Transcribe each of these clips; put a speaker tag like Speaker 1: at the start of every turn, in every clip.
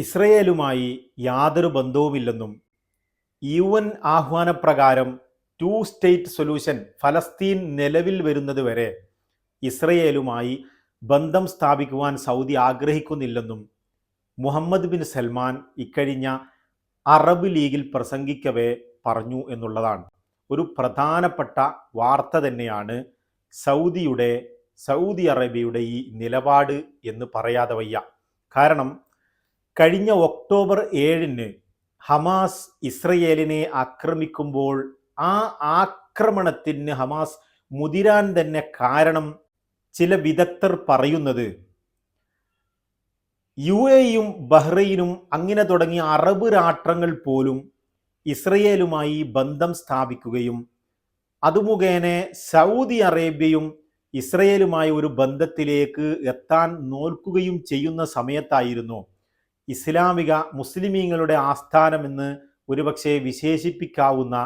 Speaker 1: ഇസ്രയേലുമായി യാതൊരു ബന്ധവുമില്ലെന്നും U N ആഹ്വാനപ്രകാരം ടു സ്റ്റേറ്റ് സൊല്യൂഷൻ ഫലസ്തീൻ നിലവിൽ വരുന്നതുവരെ ഇസ്രയേലുമായി ബന്ധം സ്ഥാപിക്കുവാൻ സൗദി ആഗ്രഹിക്കുന്നില്ലെന്നും മുഹമ്മദ് ബിൻ സൽമാൻ ഇക്കഴിഞ്ഞ അറബ് ലീഗിൽ പ്രസംഗിക്കവേ പറഞ്ഞു എന്നുള്ളതാണ്. ഒരു പ്രധാനപ്പെട്ട വാർത്ത തന്നെയാണ് സൗദിയുടെ സൗദി അറേബ്യയുടെ ഈ നിലപാട് എന്ന് പറയാതെ വയ്യ. കാരണം കഴിഞ്ഞ ഒക്ടോബർ ഏഴിന് ഹമാസ് ഇസ്രയേലിനെ ആക്രമിക്കുമ്പോൾ ആ ആക്രമണത്തിന് ഹമാസ് മുതിരാൻ തന്നെ കാരണം ചില വിദഗ്ധർ പറയുന്നത്. യു എയും ബഹ്റൈനും അങ്ങനെ തുടങ്ങിയ അറബ് രാഷ്ട്രങ്ങൾ പോലും ഇസ്രയേലുമായി ബന്ധം സ്ഥാപിക്കുകയും അതുമുഖേന സൗദി അറേബ്യയും ഇസ്രയേലുമായി ഒരു ബന്ധത്തിലേക്ക് എത്താൻ നോൽക്കുകയും ചെയ്യുന്ന സമയത്തായിരുന്നു ഇസ്ലാമിക മുസ്ലിമീങ്ങളുടെ ആസ്ഥാനമെന്ന് ഒരുപക്ഷെ വിശേഷിപ്പിക്കാവുന്ന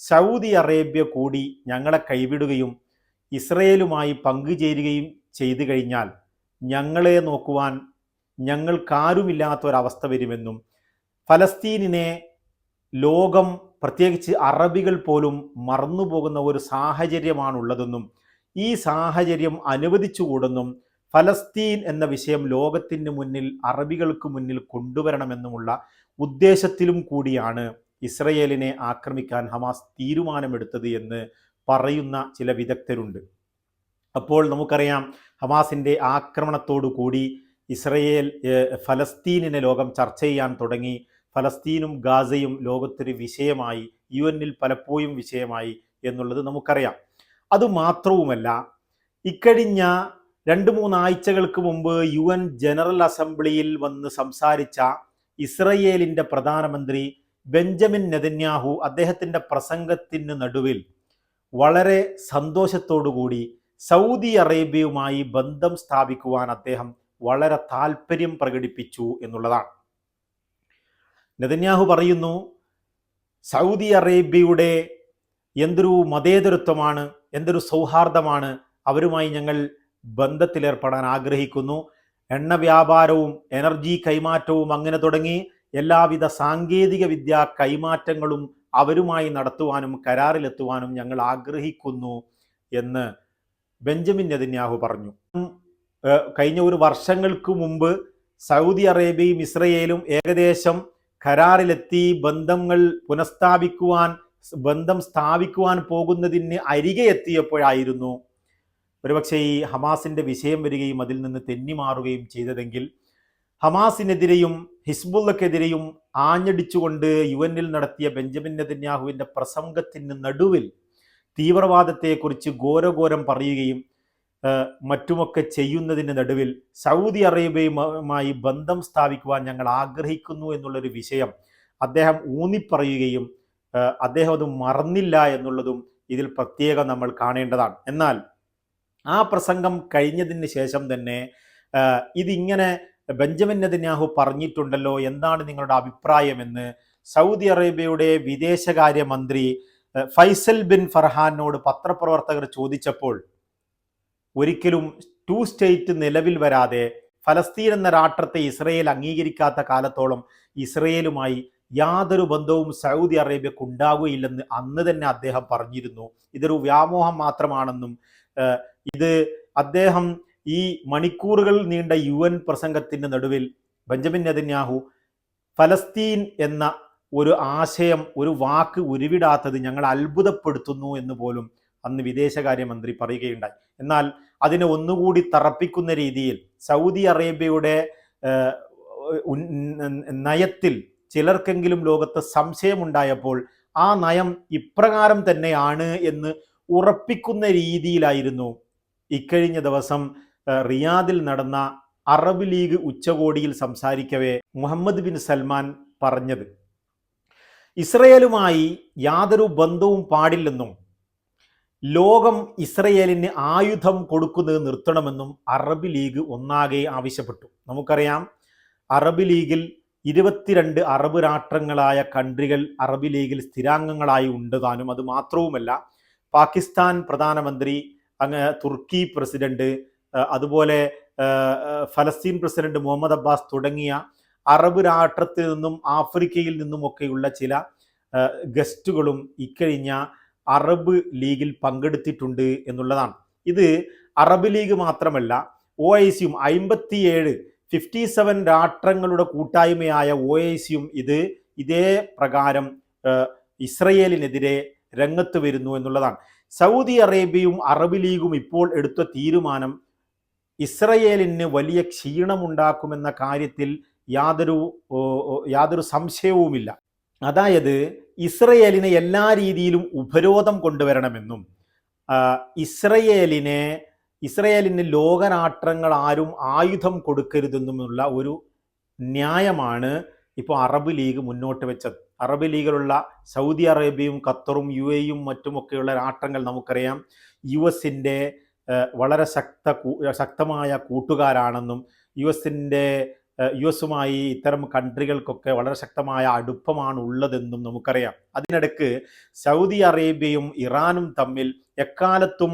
Speaker 1: സൗദി അറേബ്യ കൂടി ഞങ്ങളെ കൈവിടുകയും ഇസ്രയേലുമായി പങ്കുചേരുകയും ചെയ്തു കഴിഞ്ഞാൽ ഞങ്ങളെ നോക്കുവാൻ ഞങ്ങൾക്കാരുമില്ലാത്തൊരവസ്ഥ വരുമെന്നും ഫലസ്തീനിനെ ലോകം പ്രത്യേകിച്ച് അറബികൾ പോലും മറന്നുപോകുന്ന ഒരു സാഹചര്യമാണുള്ളതെന്നും ഈ സാഹചര്യം അനുവദിച്ചുകൂടെന്നും ഫലസ്തീൻ എന്ന വിഷയം ലോകത്തിന് മുന്നിൽ അറബികൾക്ക് മുന്നിൽ കൊണ്ടുവരണമെന്നുമുള്ള ഉദ്ദേശത്തിലും കൂടിയാണ് ഇസ്രയേലിനെ ആക്രമിക്കാൻ ഹമാസ് തീരുമാനമെടുത്തത് എന്ന് പറയുന്ന ചില വിദഗ്ധരുണ്ട്. അപ്പോൾ നമുക്കറിയാം ഹമാസിന്റെ ആക്രമണത്തോടു കൂടി ഇസ്രയേൽ ഫലസ്തീനിനെ ലോകം ചർച്ച ചെയ്യാൻ തുടങ്ങി. ഫലസ്തീനും ഗാസയും ലോകത്തൊരു വിഷയമായി യു എന്നിൽ പലപ്പോഴും വിഷയമായി എന്നുള്ളത് നമുക്കറിയാം. അതുമാത്രവുമല്ല ഇക്കഴിഞ്ഞ രണ്ട് മൂന്നാഴ്ചകൾക്ക് മുമ്പ് യു എൻ ജനറൽ അസംബ്ലിയിൽ വന്ന് സംസാരിച്ച ഇസ്രയേലിന്റെ പ്രധാനമന്ത്രി ബെഞ്ചമിൻ നെതന്യാഹു അദ്ദേഹത്തിന്റെ പ്രസംഗത്തിന് നടുവിൽ വളരെ സന്തോഷത്തോടുകൂടി സൗദി അറേബ്യയുമായി ബന്ധം സ്ഥാപിക്കുവാൻ അദ്ദേഹം വളരെ താല്പര്യം പ്രകടിപ്പിച്ചു എന്നുള്ളതാണ്. നെതന്യാഹു പറയുന്നു സൗദി അറേബ്യയുടെ എന്തൊരു മതേതരത്വമാണ് എന്തൊരു സൗഹാർദ്ദമാണ് അവരുമായി ഞങ്ങൾ ബന്ധത്തിലേർപ്പെടാൻ ആഗ്രഹിക്കുന്നു. എണ്ണ വ്യാപാരവും എനർജി കൈമാറ്റവും അങ്ങനെ തുടങ്ങി എല്ലാവിധ സാങ്കേതിക വിദ്യ കൈമാറ്റങ്ങളും അവരുമായി നടത്തുവാനും കരാറിലെത്തുവാനും ഞങ്ങൾ ആഗ്രഹിക്കുന്നു എന്ന് ബെഞ്ചമിൻ നെതിന്യാഹു പറഞ്ഞു. കഴിഞ്ഞ ഒരു വർഷങ്ങൾക്ക് മുമ്പ് സൗദി അറേബ്യയും ഇസ്രയേലും ഏകദേശം കരാറിലെത്തി ബന്ധങ്ങൾ പുനഃസ്ഥാപിക്കുവാൻ ബന്ധം സ്ഥാപിക്കുവാൻ പോകുന്നതിന് അരികെ എത്തിയപ്പോഴായിരുന്നു ഒരുപക്ഷെ ഈ ഹമാസിന്റെ വിഷയം വരികയും അതിൽ നിന്ന് തെന്നിമാറുകയും ചെയ്തതെങ്കിൽ ഹമാസിനെതിരെയും ഹിസ്ബുള്ളക്കെതിരെയും ആഞ്ഞടിച്ചുകൊണ്ട് യു എന്നിൽ നടത്തിയ ബെഞ്ചമിൻ നെതന്യാഹുവിന്റെ പ്രസംഗത്തിന് നടുവിൽ തീവ്രവാദത്തെക്കുറിച്ച് ഘോരഘോരം പറയുകയും മറ്റുമൊക്കെ ചെയ്യുന്നതിന് നടുവിൽ സൗദി അറേബ്യയുമായി ബന്ധം സ്ഥാപിക്കുവാൻ ഞങ്ങൾ ആഗ്രഹിക്കുന്നു എന്നുള്ളൊരു വിഷയം അദ്ദേഹം ഊന്നിപ്പറയുകയും അദ്ദേഹം അത് മറന്നില്ല എന്നുള്ളതും ഇതിൽ പ്രത്യേകം നമ്മൾ കാണേണ്ടതാണ്. എന്നാൽ ആ പ്രസംഗം കഴിഞ്ഞതിന് ശേഷം തന്നെ ഇതിങ്ങനെ ബെഞ്ചമിൻ നെതന്യാഹു പറഞ്ഞിട്ടുണ്ടല്ലോ എന്താണ് നിങ്ങളുടെ അഭിപ്രായമെന്ന് സൗദി അറേബ്യയുടെ വിദേശകാര്യമന്ത്രി ഫൈസൽ ബിൻ ഫർഹാനോട് പത്രപ്രവർത്തകർ ചോദിച്ചപ്പോൾ ഒരിക്കലും ടു സ്റ്റേറ്റ് നിലവിൽ വരാതെ ഫലസ്തീൻ എന്ന രാഷ്ട്രത്തെ ഇസ്രയേൽ അംഗീകരിക്കാത്ത കാലത്തോളം ഇസ്രയേലുമായി യാതൊരു ബന്ധവും സൗദി അറേബ്യക്ക് ഉണ്ടാവുകയില്ലെന്ന് അന്ന് തന്നെ അദ്ദേഹം പറഞ്ഞിരുന്നു. ഇതൊരു വ്യാമോഹം മാത്രമാണെന്നും ഇത് അദ്ദേഹം ഈ മണിക്കൂറുകൾ നീണ്ട യു എൻ പ്രസംഗത്തിന്റെ നടുവിൽ ബെഞ്ചമിൻ നെതന്യാഹു ഫലസ്തീൻ എന്ന ഒരു ആശയം ഒരു വാക്ക് ഉരുവിടാത്തത് ഞങ്ങൾ അത്ഭുതപ്പെടുത്തുന്നു എന്ന് പോലും അന്ന് വിദേശകാര്യമന്ത്രി പറയുകയുണ്ടായി. എന്നാൽ അതിനെ ഒന്നുകൂടി തറപ്പിക്കുന്ന രീതിയിൽ സൗദി അറേബ്യയുടെ നയത്തിൽ ചിലർക്കെങ്കിലും ലോകത്ത് സംശയമുണ്ടായപ്പോൾ ആ നയം ഇപ്രകാരം തന്നെയാണ് എന്ന് ഉറപ്പിക്കുന്ന രീതിയിലായിരുന്നു ഇക്കഴിഞ്ഞ ദിവസം റിയാദിൽ നടന്ന അറബ് ലീഗ് ഉച്ചകോടിയിൽ സംസാരിക്കവേ മുഹമ്മദ് ബിൻ സൽമാൻ പറഞ്ഞത്. ഇസ്രയേലുമായി യാതൊരു ബന്ധവും പാടില്ലെന്നും ലോകം ഇസ്രയേലിന് ആയുധം കൊടുക്കുന്നത് നിർത്തണമെന്നും അറബ് ലീഗ് ഒന്നാകെ ആവശ്യപ്പെട്ടു. നമുക്കറിയാം അറബ് ലീഗിൽ ഇരുപത്തിരണ്ട് അറബ് രാഷ്ട്രങ്ങളായ കൺട്രികൾ അറബ് ലീഗിൽ സ്ഥിരാംഗങ്ങളായി ഉണ്ട് താനും. അത് മാത്രവുമല്ല പാകിസ്ഥാൻ പ്രധാനമന്ത്രി അങ്ങ് തുർക്കി പ്രസിഡന്റ് അതുപോലെ ഫലസ്തീൻ പ്രസിഡന്റ് മുഹമ്മദ് അബ്ബാസ് തുടങ്ങിയ അറബ് രാഷ്ട്രത്തിൽ നിന്നും ആഫ്രിക്കയിൽ നിന്നുമൊക്കെയുള്ള ചില ഗസ്റ്റുകളും ഇക്കഴിഞ്ഞ അറബ് ലീഗിൽ പങ്കെടുത്തിട്ടുണ്ട് എന്നുള്ളതാണ്. ഇത് അറബ് ലീഗ് മാത്രമല്ല ഒ ഐ സിയും അമ്പത്തിയേഴ് ഫിഫ്റ്റി സെവൻ രാഷ്ട്രങ്ങളുടെ കൂട്ടായ്മയായ ഒ ഐ സിയും ഇത് ഇതേ പ്രകാരം ഇസ്രയേലിനെതിരെ രംഗത്ത് വരുന്നു എന്നുള്ളതാണ്. സൗദി അറേബ്യയും അറബ് ലീഗും ഇപ്പോൾ എടുത്ത തീരുമാനം ഇസ്രയേലിന് വലിയ ക്ഷീണമുണ്ടാക്കുമെന്ന കാര്യത്തിൽ യാതൊരു യാതൊരു സംശയവുമില്ല. അതായത് ഇസ്രയേലിനെ എല്ലാ രീതിയിലും ഉപരോധം കൊണ്ടുവരണമെന്നും ഇസ്രയേലിനെ ഇസ്രയേലിന് ലോകരാഷ്ട്രങ്ങൾ ആരും ആയുധം കൊടുക്കരുതെന്നുമുള്ള ഒരു ന്യായമാണ് ഇപ്പോൾ അറബ് ലീഗ് മുന്നോട്ട് വെച്ചത്. അറബ് ലീഗിലുള്ള സൗദി അറേബ്യയും ഖത്തറും യു എയും മറ്റുമൊക്കെയുള്ള രാഷ്ട്രങ്ങൾ നമുക്കറിയാം. യു എസിന്റെ വളരെ ശക്ത ശക്തമായ കൂട്ടുകാരാണെന്നും യു എസിന്റെ യു എസുമായി ഇത്തരം കൺട്രികൾക്കൊക്കെ വളരെ ശക്തമായ അടുപ്പമാണ് ഉള്ളതെന്നും നമുക്കറിയാം. അതിനിടയ്ക്ക് സൗദി അറേബ്യയും ഇറാനും തമ്മിൽ എക്കാലത്തും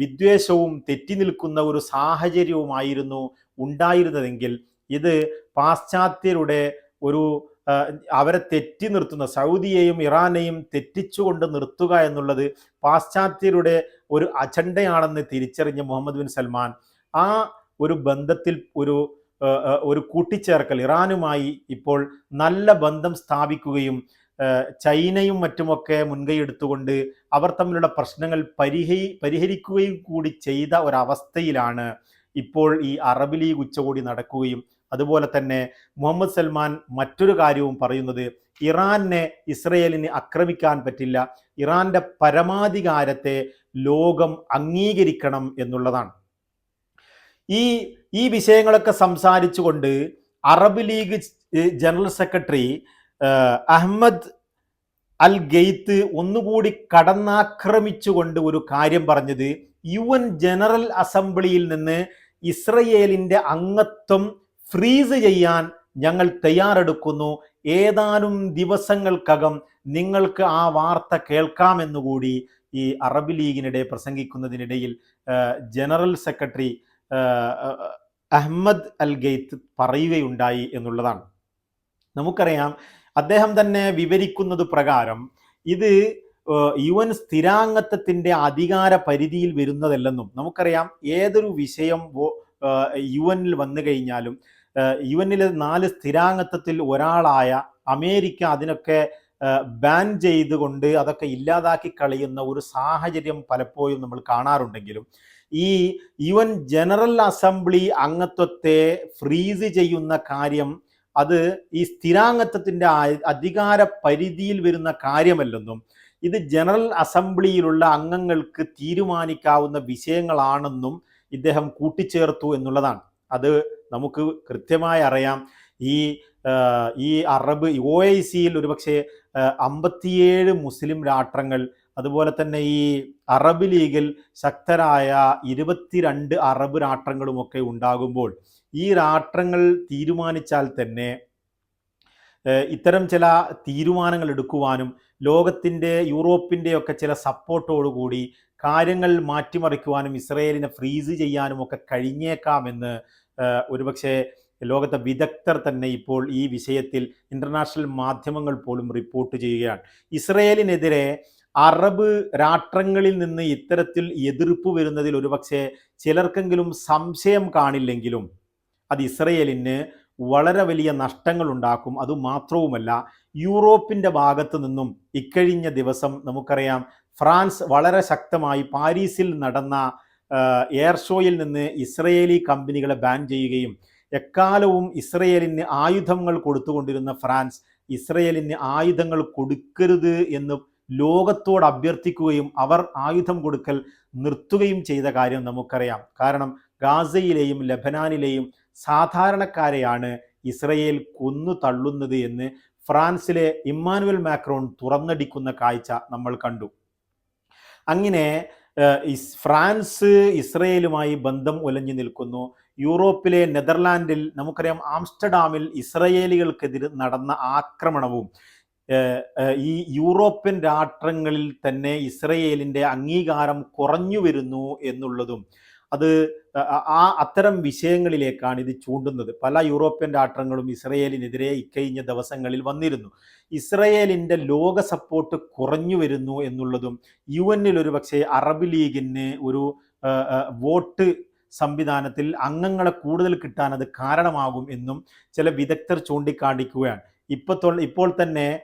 Speaker 1: വിദ്വേഷവും തെറ്റി നിൽക്കുന്ന ഒരു സാഹചര്യവുമായിരുന്നു ഉണ്ടായിരുന്നതെങ്കിൽ ഇത് പാശ്ചാത്യരുടെ ഒരു അവരെ തെറ്റി നിർത്തുന്ന സൗദിയെയും ഇറാനെയും തെറ്റിച്ചുകൊണ്ട് നിർത്തുക എന്നുള്ളത് പാശ്ചാത്യരുടെ ഒരു അജണ്ടയാണെന്ന് തിരിച്ചറിഞ്ഞ മുഹമ്മദ് ബിൻ സൽമാൻ. ആ ഒരു ബന്ധത്തിൽ ഒരു ഒരു കൂട്ടിച്ചേർക്കൽ ഇറാനുമായി ഇപ്പോൾ നല്ല ബന്ധം സ്ഥാപിക്കുകയും ചൈനയും മറ്റുമൊക്കെ മുൻകൈ എടുത്തുകൊണ്ട് അവർ തമ്മിലുള്ള പ്രശ്നങ്ങൾ പരിഹരി പരിഹരിക്കുകയും കൂടി ചെയ്ത ഒരവസ്ഥയിലാണ് ഇപ്പോൾ ഈ അറബ് ലീഗ് ഉച്ചകോടി നടക്കുകയും അതുപോലെ തന്നെ മുഹമ്മദ് സൽമാൻ മറ്റൊരു കാര്യവും പറയുന്നത് ഇറാനെ ഇസ്രയേലിന് ആക്രമിക്കാൻ പറ്റില്ല. ഇറാന്റെ പരമാധികാരത്തെ ലോകം അംഗീകരിക്കണം എന്നുള്ളതാണ്. ഈ ഈ വിഷയങ്ങളൊക്കെ സംസാരിച്ചുകൊണ്ട് Arab league general secretary Ahmed al Gheit ഒന്നുകൂടി കടന്നാക്രമിച്ചുകൊണ്ട് ഒരു കാര്യം പറഞ്ഞത് യു എൻ ജനറൽ അസംബ്ലിയിൽ നിന്ന് ഇസ്രയേലിന്റെ അംഗത്വം ഫ്രീസ് ചെയ്യാൻ ഞങ്ങൾ തയ്യാറെടുക്കുന്നു. ഏതാനും ദിവസങ്ങൾക്കകം നിങ്ങൾക്ക് ആ വാർത്ത കേൾക്കാമെന്നുകൂടി ഈ അറബ് ലീഗിനിടെ പ്രസംഗിക്കുന്നതിനിടയിൽ general secretary Ahmed al Gheit പറയുകയുണ്ടായി എന്നുള്ളതാണ്. നമുക്കറിയാം അദ്ദേഹം തന്നെ വിവരിക്കുന്നത് പ്രകാരം ഇത് യു എൻ സ്ഥിരാംഗത്വത്തിന്റെ അധികാര പരിധിയിൽ വരുന്നതല്ലെന്നും നമുക്കറിയാം ഏതൊരു വിഷയം യു എനിൽ വന്നു കഴിഞ്ഞാലും യു എന്നിലെ നാല് സ്ഥിരാംഗത്വത്തിൽ ഒരാളായ അമേരിക്ക അതിനൊക്കെ ബാൻ ചെയ്തുകൊണ്ട് അതൊക്കെ ഇല്ലാതാക്കി കളയുന്ന ഒരു സാഹചര്യം പലപ്പോഴും നമ്മൾ കാണാറുണ്ടെങ്കിലും ഈ യു എൻ ജനറൽ അസംബ്ലി അംഗത്വത്തെ ഫ്രീസ് ചെയ്യുന്ന കാര്യം അത് ഈ സ്ഥിരാംഗത്വത്തിന്റെ അധികാര പരിധിയിൽ വരുന്ന കാര്യമല്ലെന്നും ഇത് ജനറൽ അസംബ്ലിയിലുള്ള അംഗങ്ങൾക്ക് തീരുമാനിക്കാവുന്ന വിഷയങ്ങളാണെന്നും ഇദ്ദേഹം കൂട്ടിച്ചേർത്തു എന്നുള്ളതാണ്. അത് നമുക്ക് കൃത്യമായി അറിയാം. ഈ ഈ അറബ് ഒ ഐ സിയിൽ ഒരുപക്ഷെ അമ്പത്തിയേഴ് മുസ്ലിം രാഷ്ട്രങ്ങൾ അതുപോലെ തന്നെ ഈ അറബ് ലീഗിൽ ശക്തരായ ഇരുപത്തിരണ്ട് അറബ് രാഷ്ട്രങ്ങളുമൊക്കെ ഉണ്ടാകുമ്പോൾ ഈ രാഷ്ട്രങ്ങൾ തീരുമാനിച്ചാൽ തന്നെ ഇത്തരം ചില തീരുമാനങ്ങൾ എടുക്കുവാനും ലോകത്തിന്റെ യൂറോപ്പിന്റെ ഒക്കെ ചില സപ്പോർട്ടോടുകൂടി കാര്യങ്ങൾ മാറ്റിമറിക്കുവാനും ഇസ്രയേലിനെ ഫ്രീസ് ചെയ്യാനും ഒക്കെ കഴിഞ്ഞേക്കാമെന്ന് ഒരുപക്ഷെ ലോകത്തെ വിദഗ്ധർ തന്നെ ഇപ്പോൾ ഈ വിഷയത്തിൽ ഇന്റർനാഷണൽ മാധ്യമങ്ങൾ പോലും റിപ്പോർട്ട് ചെയ്യുകയാണ്. ഇസ്രയേലിനെതിരെ അറബ് രാഷ്ട്രങ്ങളിൽ നിന്ന് ഇത്തരത്തിൽ എതിർപ്പ് വരുന്നതിൽ ഒരുപക്ഷെ ചിലർക്കെങ്കിലും സംശയം കാണില്ലെങ്കിലും അത് ഇസ്രയേലിന് വളരെ വലിയ നഷ്ടങ്ങൾ ഉണ്ടാക്കും. അതുമാത്രവുമല്ല യൂറോപ്പിന്റെ ഭാഗത്തു നിന്നും ഇക്കഴിഞ്ഞ ദിവസം നമുക്കറിയാം ഫ്രാൻസ് വളരെ ശക്തമായി പാരീസിൽ നടന്ന എയർ ഷോയിൽ നിന്ന് ഇസ്രയേലി കമ്പനികളെ ബാൻ ചെയ്യുകയും എക്കാലവും ഇസ്രയേലിന് ആയുധങ്ങൾ കൊടുത്തുകൊണ്ടിരുന്ന ഫ്രാൻസ് ഇസ്രയേലിന് ആയുധങ്ങൾ കൊടുക്കരുത് എന്ന് ലോകത്തോട് അഭ്യർത്ഥിക്കുകയും അവർ ആയുധം കൊടുക്കൽ നിർത്തുകയും ചെയ്ത കാര്യം നമുക്കറിയാം. കാരണം ഗാസയിലെയും ലബനാനിലെയും സാധാരണക്കാരെയാണ് ഇസ്രയേൽ കൊന്നു തള്ളുന്നത് എന്ന് ഫ്രാൻസിലെ ഇമ്മാനുവൽ മാക്രോൺ തുറന്നടിക്കുന്ന കാഴ്ച നമ്മൾ കണ്ടു. അങ്ങനെ ഫ്രാൻസ് ഇസ്രയേലുമായി ബന്ധം ഉലഞ്ഞു നിൽക്കുന്നു. യൂറോപ്പിലെ നെതർലാൻഡിൽ നമുക്കറിയാം ആംസ്റ്റർഡാമിൽ ഇസ്രയേലികൾക്കെതിരെ നടന്ന ആക്രമണവും ഈ യൂറോപ്യൻ രാഷ്ട്രങ്ങളിൽ തന്നെ ഇസ്രയേലിന്റെ അംഗീകാരം കുറഞ്ഞു വരുന്നു എന്നുള്ളതും. അത് ആ- അത്തരം വിഷയങ്ങളിലേക്കാണ് ഇത് ചൂണ്ടുന്നത്. പല യൂറോപ്യൻ രാഷ്ട്രങ്ങളും ഇസ്രയേലിനെതിരെ ഇക്കഴിഞ്ഞ ദിവസങ്ങളിൽ വന്നിരുന്നു. ഇസ്രയേലിന്റെ ലോക സപ്പോർട്ട് കുറഞ്ഞു വരുന്നു എന്നുള്ളതും യു എന്നിൽ ഒരു പക്ഷേ അറബ് ലീഗിന് ഒരു വോട്ട് സംവിധാനത്തിൽ അംഗങ്ങളെ കൂടുതൽ കിട്ടാൻ അത് കാരണമാകും എന്നും ചില വിദഗ്ധർ ചൂണ്ടിക്കാണിക്കുകയാണ്. ഇപ്പോൾ ഇപ്പോൾ തന്നെ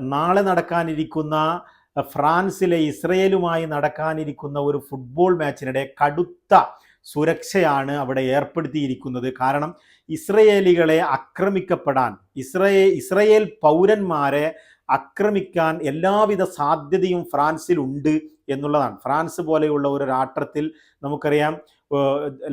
Speaker 1: നാളെ നടക്കാനിരിക്കുന്ന ഫ്രാൻസിലെ ഇസ്രയേലുമായി നടക്കാനിരിക്കുന്ന ഒരു ഫുട്ബോൾ മാച്ചിനിടെ കടുത്ത സുരക്ഷയാണ് അവിടെ ഏർപ്പെടുത്തിയിരിക്കുന്നത്. കാരണം ഇസ്രയേലികളെ ആക്രമിക്കപ്പെടാൻ ഇസ്രയേ ഇസ്രയേൽ പൗരന്മാരെ ആക്രമിക്കാൻ എല്ലാവിധ സാധ്യതയും ഫ്രാൻസിലുണ്ട് എന്നുള്ളതാണ്. ഫ്രാൻസ് പോലെയുള്ള ഒരു രാഷ്ട്രത്തിൽ നമുക്കറിയാം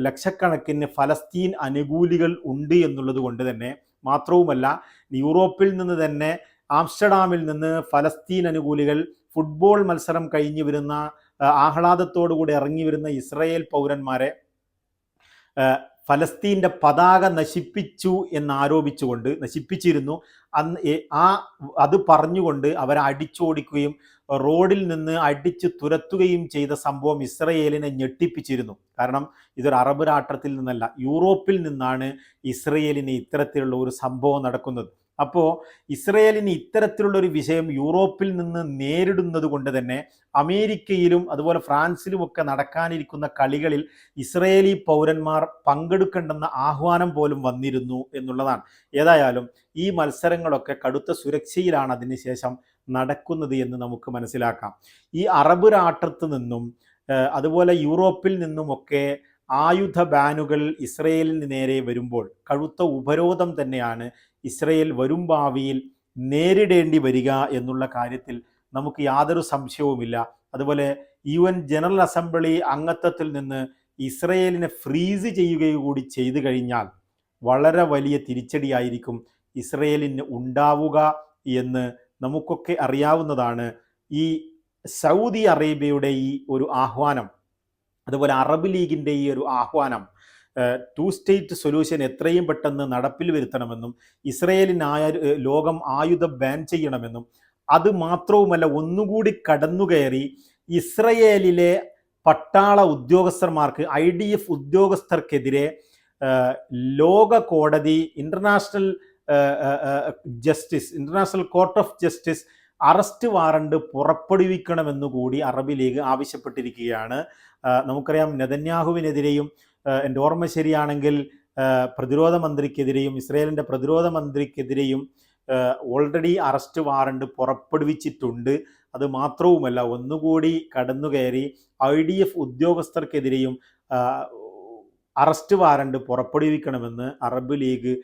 Speaker 1: ലക്ഷക്കണക്കിന് ഫലസ്തീൻ അനുകൂലികൾ ഉണ്ട് എന്നുള്ളത് കൊണ്ട് തന്നെ മാത്രവുമല്ല യൂറോപ്പിൽ നിന്ന് തന്നെ ആംസ്റ്റർഡാമിൽ നിന്ന് ഫലസ്തീൻ അനുകൂലികൾ ഫുട്ബോൾ മത്സരം കഴിഞ്ഞു വരുന്ന ഏഹ് ആഹ്ലാദത്തോടു കൂടി ഇറങ്ങി വരുന്ന ഇസ്രയേൽ പൗരന്മാരെ ഫലസ്തീന്റെ പതാക നശിപ്പിച്ചു എന്നാരോപിച്ചുകൊണ്ട് നശിപ്പിച്ചിരുന്നു. അന്ന് ആ അത് പറഞ്ഞുകൊണ്ട് അവരെ അടിച്ചോടിക്കുകയും റോഡിൽ നിന്ന് അടിച്ചു തുരത്തുകയും ചെയ്ത സംഭവം ഇസ്രയേലിനെ ഞെട്ടിപ്പിച്ചിരുന്നു. കാരണം ഇതൊരു അറബ് രാഷ്ട്രത്തിൽ നിന്നല്ല യൂറോപ്പിൽ നിന്നാണ് ഇസ്രയേലിന് ഇത്തരത്തിലുള്ള ഒരു സംഭവം നടക്കുന്നത്. അപ്പോൾ ഇസ്രയേലിന് ഇത്തരത്തിലുള്ള ഒരു വിഷയം യൂറോപ്പിൽ നിന്ന് നേരിടുന്നത് കൊണ്ട് തന്നെ അമേരിക്കയിലും അതുപോലെ ഫ്രാൻസിലും ഒക്കെ നടക്കാനിരിക്കുന്ന കളികളിൽ ഇസ്രയേലി പൗരന്മാർ പങ്കെടുക്കേണ്ടെന്ന ആഹ്വാനം പോലും വന്നിരുന്നു എന്നുള്ളതാണ്. ഏതായാലും ഈ മത്സരങ്ങളൊക്കെ കടുത്ത സുരക്ഷയിലാണ് അതിനുശേഷം നടക്കുന്നത് എന്ന് നമുക്ക് മനസ്സിലാക്കാം. ഈ അറബ് രാഷ്ട്രത്തു നിന്നും അതുപോലെ യൂറോപ്പിൽ നിന്നുമൊക്കെ ആയുധ ബാനുകൾ ഇസ്രയേലിന് നേരെ വരുമ്പോൾ കഴുത്ത ഉപരോധം തന്നെയാണ് ഇസ്രയേൽ വരും ഭാവിയിൽ നേരിടേണ്ടി വരിക എന്നുള്ള കാര്യത്തിൽ നമുക്ക് യാതൊരു സംശയവുമില്ല. അതുപോലെ യു എൻ ജനറൽ അസംബ്ലി അംഗത്വത്തിൽ നിന്ന് ഇസ്രയേലിനെ ഫ്രീസ് ചെയ്യുകയും കൂടി ചെയ്തു കഴിഞ്ഞാൽ വളരെ വലിയ തിരിച്ചടിയായിരിക്കും ഇസ്രയേലിന് ഉണ്ടാവുക എന്ന് നമുക്കൊക്കെ അറിയാവുന്നതാണ്. ഈ സൗദി അറേബ്യയുടെ ഈ ഒരു ആഹ്വാനം അതുപോലെ അറബ് ലീഗിന്റെ ഈ ഒരു ആഹ്വാനം ടു സ്റ്റേറ്റ് സൊല്യൂഷൻ എത്രയും പെട്ടെന്ന് നടപ്പിൽ വരുത്തണമെന്നും ഇസ്രയേലിനായ ലോകം ആയുധ ബാൻ ചെയ്യണമെന്നും അത് മാത്രവുമല്ല ഒന്നുകൂടി കടന്നുകയറി ഇസ്രയേലിലെ പട്ടാള ഉദ്യോഗസ്ഥന്മാർക്ക് ഐ ഡി എഫ് ഉദ്യോഗസ്ഥർക്കെതിരെ ലോക കോടതി international justice international court of justice arrest warrant പുറപ്പെടുവിക്കണമെന്നുകൂടി Arab league ആവശ്യപ്പെട്ടിരിക്കുകയാണ്. നമുക്കറിയാം നെതന്യാഹുവിനെതിരെയും എന്റെ ഓർമ്മ ശരിയാണെങ്കിൽ പ്രതിരോധ മന്ത്രിക്കെതിരെയും ഇസ്രയേലിന്റെ പ്രതിരോധ മന്ത്രിക്കെതിരെയും ഓൾറെഡി അറസ്റ്റ് വാറണ്ട് പുറപ്പെടുവിച്ചിട്ടുണ്ട്. അത് മാത്രവുമല്ല ഒന്നുകൂടി കടന്നുകയറി ഐ ഡി എഫ് ഉദ്യോഗസ്ഥർക്കെതിരെയും അറസ്റ്റ് വാറണ്ട് പുറപ്പെടുവിക്കണമെന്ന് അറബ് ലീഗ്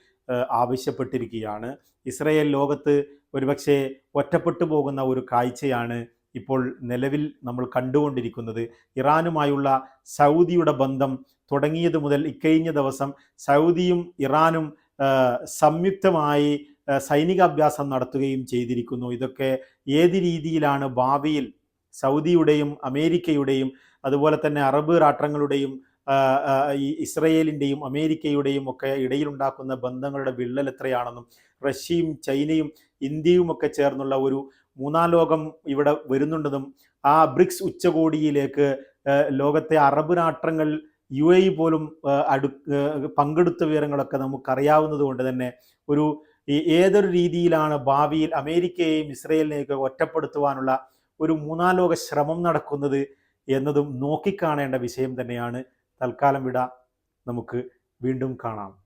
Speaker 1: ആവശ്യപ്പെട്ടിരിക്കുകയാണ്. ഇസ്രയേൽ ലോകത്ത് ഒരുപക്ഷെ ഒറ്റപ്പെട്ടു പോകുന്ന ഒരു കാഴ്ചയാണ് ഇപ്പോൾ നിലവിൽ നമ്മൾ കണ്ടുകൊണ്ടിരിക്കുന്നത് ഇറാനുമായുള്ള സൗദിയുടെ ബന്ധം തുടങ്ങിയത് മുതൽ ഇക്കഴിഞ്ഞ ദിവസം സൗദിയും ഇറാനും സംയുക്തമായി സൈനികാഭ്യാസം നടത്തുകയും ചെയ്തിരിക്കുന്നു. ഇതൊക്കെ ഏത് രീതിയിലാണ് ഭാവിയിൽ സൗദിയുടെയും അമേരിക്കയുടെയും അതുപോലെ തന്നെ അറബ് രാഷ്ട്രങ്ങളുടെയും ഇസ്രയേലിന്റെയും അമേരിക്കയുടെയും ഒക്കെ ഇടയിലുണ്ടാക്കുന്ന ബന്ധങ്ങളുടെ വിള്ളൽ എത്രയാണെന്നും റഷ്യയും ചൈനയും ഇന്ത്യയും ഒക്കെ ചേർന്നുള്ള ഒരു മൂന്നാം ലോകം ഇവിടെ വരുന്നുണ്ടെന്നും ആ ബ്രിക്സ് ഉച്ചകോടിയിലേക്ക് ലോകത്തെ അറബ് രാഷ്ട്രങ്ങൾ യു എ പോലും അടു പങ്കെടുത്ത വിവരങ്ങളൊക്കെ നമുക്കറിയാവുന്നത് കൊണ്ട് തന്നെ ഒരു ഏതൊരു രീതിയിലാണ് ഭാവിയിൽ അമേരിക്കയെയും ഇസ്രയേലിനെയൊക്കെ ഒറ്റപ്പെടുത്തുവാനുള്ള ഒരു മൂന്നാം ലോക ശ്രമം നടക്കുന്നത് എന്നതും നോക്കിക്കാണേണ്ട വിഷയം തന്നെയാണ്. തൽക്കാലം വിട. നമുക്ക് വീണ്ടും കാണാം.